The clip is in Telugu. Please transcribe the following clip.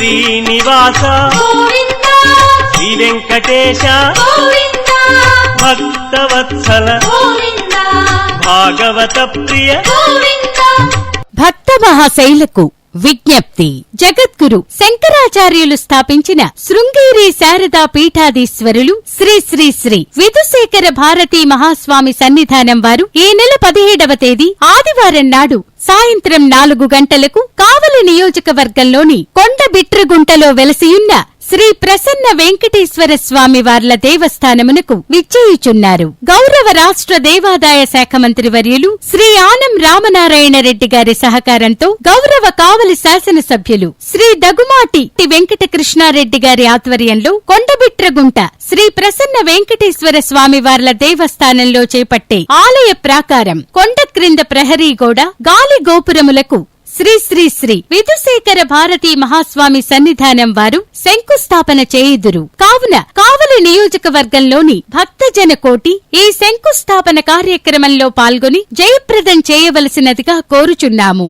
శ్రీనివాస గోవింద శ్రీ వెంకటేశ గోవింద భక్తవత్సల గోవింద భాగవత ప్రియ గోవింద. భక్త మహాశైలకు విజ్ఞప్తి. జగద్గురు శంకరాచార్యులు స్థాపించిన శృంగేరి శారదా పీఠాధీశ్వరులు శ్రీ శ్రీ శ్రీ విధుశేఖర భారతీ మహాస్వామి సన్నిధానం వారు ఈ నెల పదిహేడవ తేదీ ఆదివారం నాడు సాయంత్రం నాలుగు గంటలకు కావలి నియోజకవర్గంలోని కొండ బిట్రగుంటలో వెలసియున్న శ్రీ ప్రసన్న వెంకటేశ్వర స్వామి వార్ల దేవస్థానమునకు విచ్చేయుచున్నారు. గౌరవ రాష్ట్ర దేవాదాయ శాఖ మంత్రి వర్యులు శ్రీ ఆనం రామనారాయణ రెడ్డి గారి సహకారంతో గౌరవ కావలి శాసనసభ్యులు శ్రీ దగుమాటి టి వెంకట కృష్ణారెడ్డి గారి ఆధ్వర్యంలో కొండబిట్రగుంట శ్రీ ప్రసన్న వెంకటేశ్వర స్వామి వార్ల దేవస్థానంలో చేపట్టే ఆలయ ప్రాకారం కొండ క్రింద ప్రహరీ గోడ గాలి గోపురములకు శ్రీ శ్రీ శ్రీ విధుశేఖర భారతీ మహాస్వామి సన్నిధానం వారు శంకుస్థాపన చేయుదురు. కావున కావలి నియోజకవర్గంలోని భక్తజన కోటి ఈ శంకుస్థాపన కార్యక్రమంలో పాల్గొని జయప్రదం చేయవలసినదిగా కోరుచున్నాము.